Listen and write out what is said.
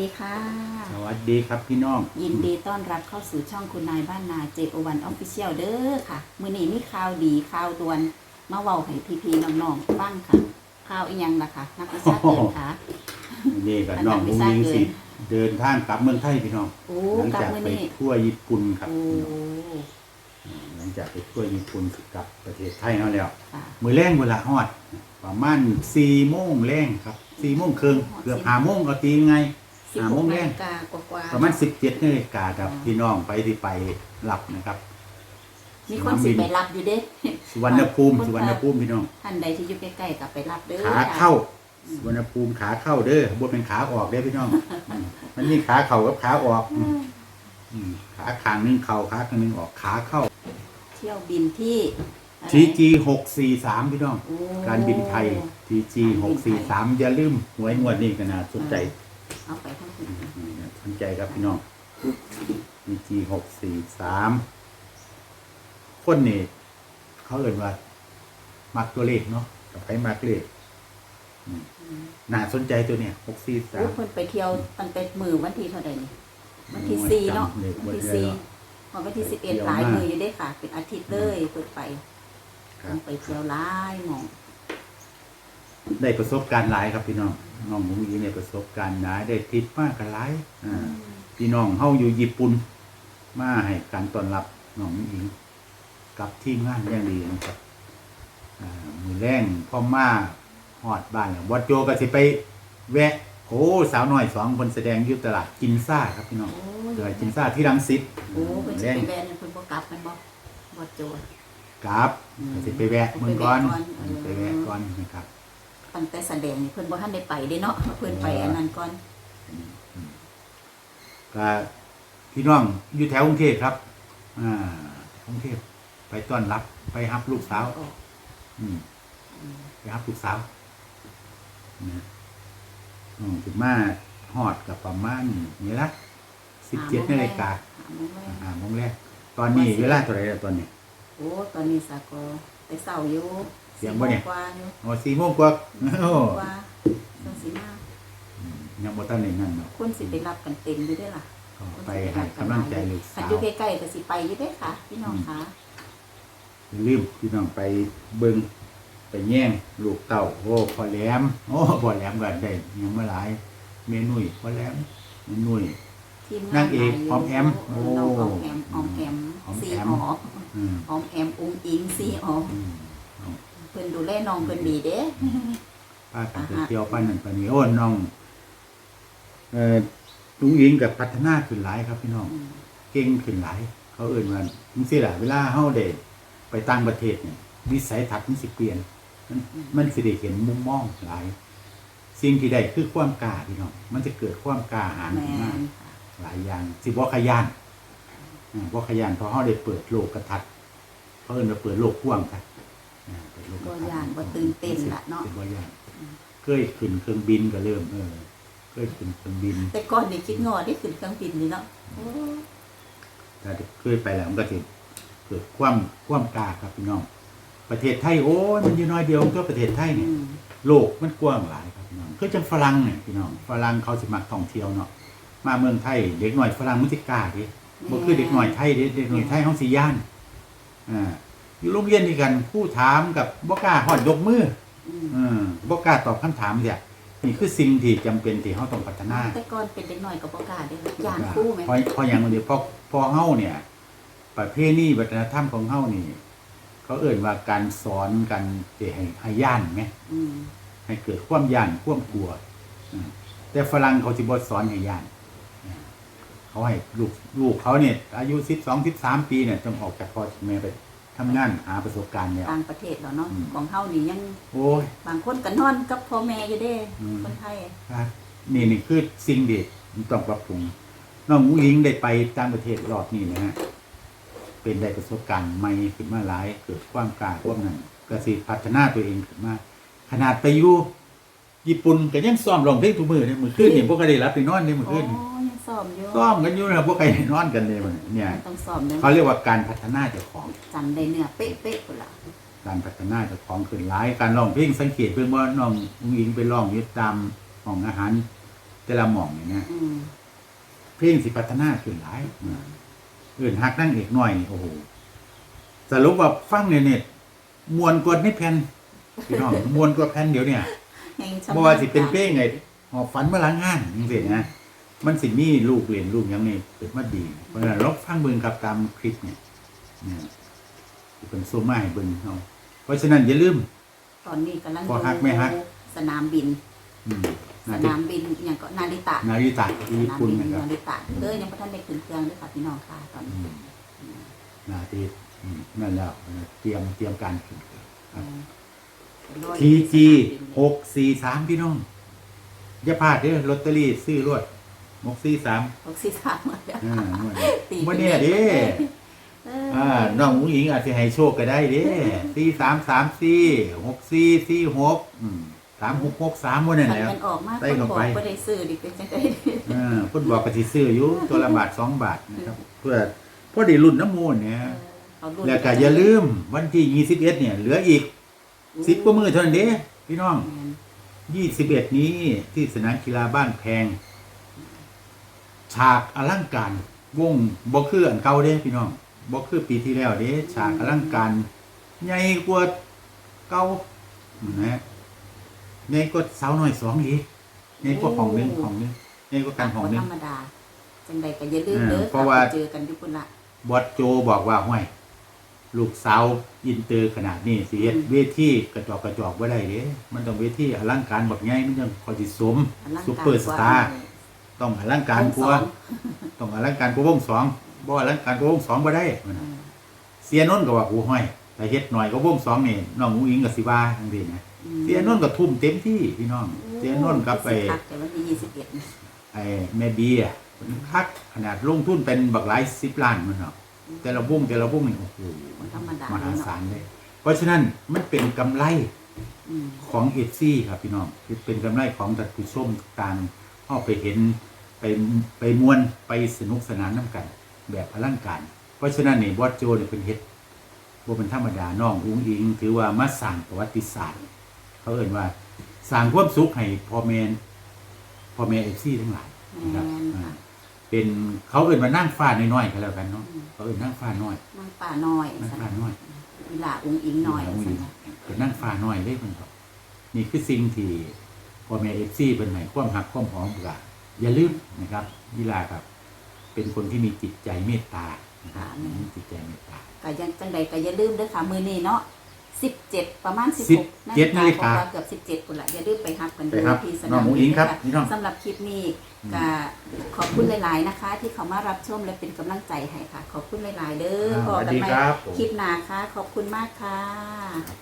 ดีค่ะ สวัสดีครับพี่น้อง ยินดีต้อนรับเข้าสู่ช่องคุณนายบ้านนาเจโอวันออฟฟิเชียลเด้อค่ะ มือนี้มีข่าวดีข่าวด่วนมาเว้าให้พี่ๆน้องๆฟังค่ะข่าวอีหยังล่ะค่ะ นักวิชาเกินค่ะ นี่กับอันน้องนั้นไม่มุ้งทราบยิงเลยสิเดินทางกลับเมืองไทยพี่น้องโอ้หลังกลับจากมือไปนี้ทั่วญี่ปุ่นครับโอ้หลังจากไปทั่วญี่ปุ่นกลับประเทศไทยเขาแล้ว ค่ะ มือแรงเวลาฮอด ประมาณสี่โมงแรงครับสี่โมงครึ่งฮอดเกือบสี่ห้าโมงก็ตีไง สิบห้าหโมกงนาแรงฬิกากว่าๆประมาณสิบเจ็ดนาฬิกาครับอ๋อพี่น้องไปที่ไปรับนะครับ มีคนสิไปรับอยู่เด้สุวรรณภูมิคนสุวรรณภูมิพี่น้อง ท่านใดที่อยู่ใกล้ๆก็ไปรับเด้อ ขาเข้าสุวรรณภูมิขาเข้าเด้อบนเป็นขาออกเด้อพี่น้องอืมมันมีขาเข่ากับขาออกอืมอืมขาข้างหนึงเข่าขาข้างหนึงออกขาเข้า เที่ยวบินที่อะไร TG หกสี่สามพี่น้อง โอ้การบินไทย TG หกสี่สามอย่าลืมหวยงวดนี้กันนะสนใจ เอาไปทั้งคืนอืมสนใจครับพี่น้อง TG หกสี่สามคนนี่เขาเอ่นว่า มักตัวเลขเนาะกับใครมักเลขอืมน่าสนใจตัวเนี่ยหกสี่สาโอ้มเพิ่นไปเที่ยวตั้งแต่มือวันที่เท่าใดนี่วันที่สี่เนาะจำเลขวันบ่ที่ได้สี่เนาะวันวันที่สิบเอ็ดเที่ยวหลายมากมืออยู่ได้ค่ะ เป็นอาทิตย์เลยเพิ่นไปครับต้องไปเที่ยวหลายหมอง ได้ประสบการณ์หลายครับพี่น้องน้องมุ้งยิงได้ประสบการณ์หลายได้ทิปมากกันหลายอ่าพี่น้องเฮาอยู่ญี่ปุ่นมาให้การต้อนรับน้องมุ้งยิงกับทีมงานอย่างดีนะครับอ่ามือแรงพ่อมาฮอดบ้านแล้ววัดโจก็สิไป แวะโอ้สาวน้อยสองคนแสดงอยู่ตลาดจินซ่าครับพี่น้องโอ้ตลาดจินซ่าที่รังสิตโอ้เพิ่นแรสิงไปแบนเพิ่นบ่กลับแมันบ่บ่โจรครับอืมก็สิไปแวะเมืองก่อนไปแวะก่อนไปแวะก่อนนะครับ ตั้งแต่แสดงนี่เพิ่นบ่ทันได้ไปเด้เนาะเพิ่นไปอันนั้นก่อนก็พี่น้องอยู่แถวกรุงเทพครับ อ่ากรุงเทพไปต้อนรับ ไปรับลูกสาว อืมไปรับลูกสาวนะอืมถึงมาฮอดกับประมาณนี่ละสิบเจ็ดนาฬิกาอ่าโมงแรกตอนนี้เวลาเท่าไหร่แล้วตอนนี้ โอ้ ตอนนี้สากอแต่เช้าอยู่ เสียงบ่เนี่ยสี่โมกว่าอยู่อ๋อสี่โมงกว่าโอ้กว่าจังสิมายังบ่ทันได้นั่นเนาะคนสิไปรับกันเต็มอยู่เด้อล่ะก็ไปให้กำลังใจลูกคันสาวอยู่ใกล้ๆก็สิไปอยู่เด้อค่ะ พี่น้องค่ะอย่าลืมพี่น้องไปเบิ่งไปแย่งลูกเต้าโอ้พอแหลมโอ้พอแหลมก็ได้ยังมาหลายเมนุ่ยพอแหลมเมนุ่ย ทีมนางเอกหลยออมแอมเออน้องออมแอมออมแอมออมซีแอมอออืมออมแอมอุ้งอิงซีอออืมเพิ่นดูแลน้องเพิ่นดีเด้ป้ากันไปเที่ยวป้านั่นป้านี่โอ้น้องเอ่อลุงอิงกับพัฒนาขึ้นหลายครับพี่น้องอืมเก่งขึ้นหลาย เขาเอ่ยว่าจังซี่ล่ะเวลาเฮาได้ไปต่างประเทศเนี่ยวิสัยทัศน์มันสิเปลี่ยน มันมันสิได้เห็นมุมมองหลาย สิ่งที่ได้คือความกล้าพี่น้องมันจะเกิดความกล้าหาญแม่ขึ้นมานค่ะหลายอย่างสิบ่ขยันอ่าบ่ขยันเพราะเฮาได้เปิดโลกกระทัดเขาเอิ้นว่าเปิดโลกกว้างครับอ่า เปิดโลกกบ่ระทัดย่านบ่ตื่นเต้นละเนาะสิบ่ย่านเคยขึ้นเครื่องบินก็เริ่มเออเคยขึ้นเครื่องบิน แต่ก่อนนี่คิดงอได้ขึ้นเครื่องบินนี่เนาะโอ้ถ้าเคยไปแล้วมันก็จะเกิดความความกล้าครับพี่น้อง ประเทศไทยโอ้ยมันอยู่น้อยเดียวก็ประเทศไทยเนี่ย อืมโลกมันกว้างหลายครับพี่น้องคือจังฝรั่งเนี่ยพี่น้องฝรั่งเขาสิมักท่องเที่ยวเนาะมาเมืองไทยเด็กหน่อยฝรั่งมันสิกล้าดิบ่คือเด็กหน่อยไทยเด้เด็กหน่อยไทยเฮาสิย่านอ่า อยู่โรงเรียนนี่กันผู้ถามกับบ่กล้าฮอดยกมืออืมอืมบ่กล้าตอบคำถามเนี่ยนี่คือสิ่งที่จำเป็นที่เฮาต้องพัฒนา แต่ก่อนเป็นเด็กน้อยก็บ่กล้าเด้ย่านครู่แม่เพราะเพราะอย่างนี้เพราะเพอเฮาเนี่ย ประเพณีวัฒนธรรมของเฮานี่ เขาเอ่นว่าการสอนกันจะให้ให้ย่านไหมอืมให้เกิดความย่านความกลัวอืมแต่ฝรั่งเขาสิบ่สอนให้ย่านอืมเขาให้ลูกลูกเขาเนี่ยอายุ12 13ปีเนี่ยต้องออกจากพ่อจากแม่ไป ทำงานหาประสบการณ์แล้ว ต่างประเทศแล้วเนาะอืม ของเฮานี่ยังโอ้ย บางคนก็นอนกับพ่อแม่อยู่เด้ อืม คนไทยครับนี่นี่คือสิ่งเด็ดต้องปรับปรุงน้องอุ้งอิงได้ไปต่างประเทศรอบนี้นะฮะเป็นได้ประสบการณ์ใหม่ขึ้นมาหลาย เกิดความกล้าความนั้นก็สิพัฒนาตัวเองขึ้นมา ขนาดไปอยู่ญี่ปุ่นก็ยังซ้อมร้องเพลงทุกมือเนี่ยมือขึ้นนี่พวกก็ได้รับไปนอนเนี่ยมือโอ้ขึ้น ยังซ้อมอยู่ซ้อมกันอยู่นะพวกใครได้นอนกันเนี่ยมันเนี่ยต้องซ้อมเด้อเขาเรียกว่าการพัฒนาเจ้าของจำได้เนื้อเป๊ะๆพุ่นล่ะการพัฒนาเจ้าของขึ้นหลายการร้องเพลงสังเกตเพิ่งว่าน้องอุ้งอิงไปร้องอยู่ตามห้องอาหารแต่ละหม่องนี่นะอืมเพลงสิพัฒนาขึ้นหลายอืมเอื่นฮักนั่งเอกหน่อยนี่โอ้โหสรุปว่าฟังในเน็ตมวนกว่าในแผ่นพี่น้องมวนกว่าแผ่นเดี๋ยวเนี่ยแห่งชำบ่ว่าสิเป็นเพลงไงหอบฝันมาหลังงานจังซี่นะ มันสิมีลูกเรียนลูกหยังนี่เป็นมาดี เพราะฉะนั้นเราฟังเบิ่งครับตามคลิปเนี่ยเนี่ยที่เป็นโซมาให้เบิ่งเฮาเพราะฉะนั้นอย่าลืม ตอนนี้กำลังพอฮักไม่ฮักสนามบิน อืมสนาฬินามบินอย่างก็นาริตะนาริตะที่สญี่นามปุ่นบินนะครับนาริตะเด้อยังบ่ทันได้ขึ้นเครื่องเด้อค่ะพี่น้องค่ะตอนอืนี้มนาทีอืมนั่นแล้วเตรียมเตรียมการขึ้นเครื่องครับทีจีหกสี่สามพี่น้องอย่าพลาดเด้อลอตเตอรี่ซื้อรวด หกสี่สามหกสี่สามหมดแล้วอ่าเมื่อตีเมื่อเนี่ยเด้เอออ่าน้องอุ้งอิงอาจจะให้โชคก็ได้เด้สี่สามสามสี่หกสี่สี่หกอืมสามหกหกสามวันนั่นคันแหล้วมันออกมาใส่คนเข้าบอกไปบ่ได้ซื้อดิเป็นจังได๋อ่าเพิ่นบอกกะสิซื้ออยู่ตัวละบาทสองบาทนะครับ เพื่อพอได้รุ่นน้ำมูลเนี่ยเอารุ่นแล้วก็อย่าลืมวันที่ยี่สิบเอ็ดเนี่ย เหลืออีกสิบกว่ามือเท่านั้นเด้พี่น้องแม่นยี่สิบเอ็ดนี้ที่สนามกีฬาบ้านแพง ฉากอลังการวงบ่คืออันเก่าเด้พี่น้องบ่คือปีที่แล้วเด้ฉากอลังการใหญ่กว่าเก่านะใหญ่กว่าสาวน้อยสองอีกใหญ่กว่าของหนึงของหนึงใหญ่กว่ากันของหนึธงรรมดา จังใดก็อย่าลืมอ่าเด้อเพราะว่า ไปเจอกันอยู่พุ่นละ บอสโจบอกว่าห้วยลูกสาวอินเตอร์ขนาดนี้สิเฮ็ดเวทีกระจอกกระจอกบ่ได้เด้มันต้องเวทีอลังการบักใหญ่มันจังคอยสิสมอลังซุปการเปอร์สตาร์ ต้องอลังการกลัวาต้องอลังการกลัวาวงสองบ่อลังการกลัวาวงสองบ่ได้อืมเสียนนท์ก็ว่ากูห้อยแต่เฮ็ดหน่อยก็วงสองนี่น้องอุ้งอิงก็สิว่าจังซี่นะอืมเสียนนท์ก็ทุ่มเต็มที่พี่น้อง เสียนนท์กับไปสิคัแต่วันที่ยี่สิบเอ็ดไอ้แม่เบียร์เพิ่นคักขนาดลงทุนเป็นบักหลาย10ล้านมันเนาะแต่ละวงแต่ละวงนี่โอ้โหธรรมดามหาศาลเลย เพราะฉะนั้นมันเป็นกำไรอืมของเอฟซีครับพี่น้องคือเป็นกำไรของตัดผู้ชมต่าง เข้าไปเห็นไปไปมวนไปสนุกสนานน้ำกัน แบบอลังการ เพราะฉะนั้นนี่บอสโจเนี่ยเป็นเฮ็ดบ่เป็นธรรมดาน้องอุ้งอิง ถือว่ามาสร้างประวัติศาสตร์เขาเอ่นว่าสร้างความสุขให้พ่อแม่พ่อแม่เอฟซีทั้งหลายนะครับแม่นอ่าค่ะเป็นเขาเอ่นว่านั่งฟ้าน้อยๆก็แล้วกันเนาะเขาเอ่นนั่งฟ้าน้อยนั่งป่าน้อยนั่งสฟ้าน้อยเวลาอุ้งอิงหน่อยอุ้งสัอินงนะเป็นนั่งฟ้าน้อยเลยเพิ่นครับนี่คือสิ่งที่ พ่อแม่เอฟซีเป็นให้ความหักความหอมกับอย่าลืมนะครับยีลาครับ เป็นคนที่มีจิตใจเมตตานะครับมีจิตใจเมตตาก็ยังจังใดก็อย่าลืมเด้อค่ะมื้อนี้เนาะ17ประมาณสิบ16เจ็ดนาฬิกาเกือบ17พุ่นละอย่าลืมไปรับกันไปครับที่สน้นาองมอุ้งอิงครับนะะพี่น้องสำหรับคลิปนี้ก็ขอบคุณหลาย ๆ นะคะ ที่เขามารับชมและเป็นกำลังใจให้ค่ะ ขอบคุณหลาย ๆ เด้ออ่าพสอวัสกันดีใหม่ครับคลิปหน้าค่ะ ขอบคุณมากค่ะ